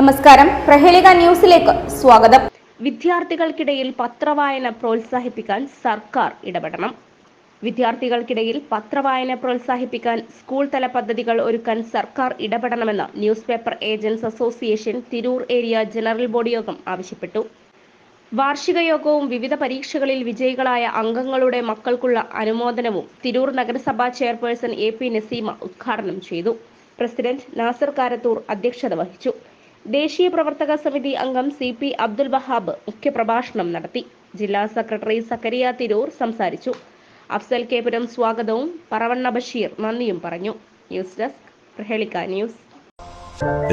നമസ്കാരം. പ്രഹേളിക ന്യൂസിലേക്ക് സ്വാഗതം. വിദ്യാർത്ഥികൾക്കിടയിൽ പത്രവായന പ്രോത്സാഹിപ്പിക്കാൻ സർക്കാർ ഇടപെടണം. വിദ്യാർത്ഥികൾക്കിടയിൽ പത്രവായന പ്രോത്സാഹിപ്പിക്കാൻ സ്കൂൾ തല പദ്ധതികൾ ഒരുക്കാൻ സർക്കാർ ഇടപെടണമെന്ന് news paper agents association Tirur area general body യോഗം ആവശ്യപ്പെട്ടു. വാർഷിക യോഗവും വിവിധ പരീക്ഷകളിൽ വിജയികളായ അംഗങ്ങളുടെ മക്കൾക്കുള്ള അനുമോദനവും തിരൂർ നഗരസഭാ ചെയർപേഴ്സൺ എ പി നസീമ ഉദ്ഘാടനം ചെയ്തു. പ്രസിഡന്റ് നാസർ കാരത്തൂർ അധ്യക്ഷത വഹിച്ചു. ദേശീയ പ്രവർത്തക സമിതി അംഗം സി പി അബ്ദുൽ വഹാബ് മുഖ്യപ്രഭാഷണം നടത്തി. ജില്ലാ സെക്രട്ടറി സക്കരിയ തിരൂർ സംസാരിച്ചു. അഫ്സൽ കേപുരം സ്വാഗതവും പറവണ്ണ ബഷീർ നന്ദിയും പറഞ്ഞു. News desk Prahelika news.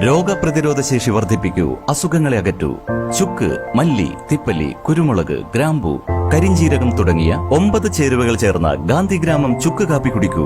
രോഗപ്രതിരോധ ശേഷി വർദ്ധിപ്പിക്കൂ അസുഖങ്ങളെ അകറ്റൂ. ചുക്ക് മല്ലി തിപ്പല്ലി കുരുമുളക് ഗ്രാമ്പു കരിഞ്ചീരകം തുടങ്ങിയ ഒമ്പത് ചേരുവകൾ ചേർന്ന ഗാന്ധിഗ്രാമം ചുക്ക് കാപ്പി കുടിക്കൂ.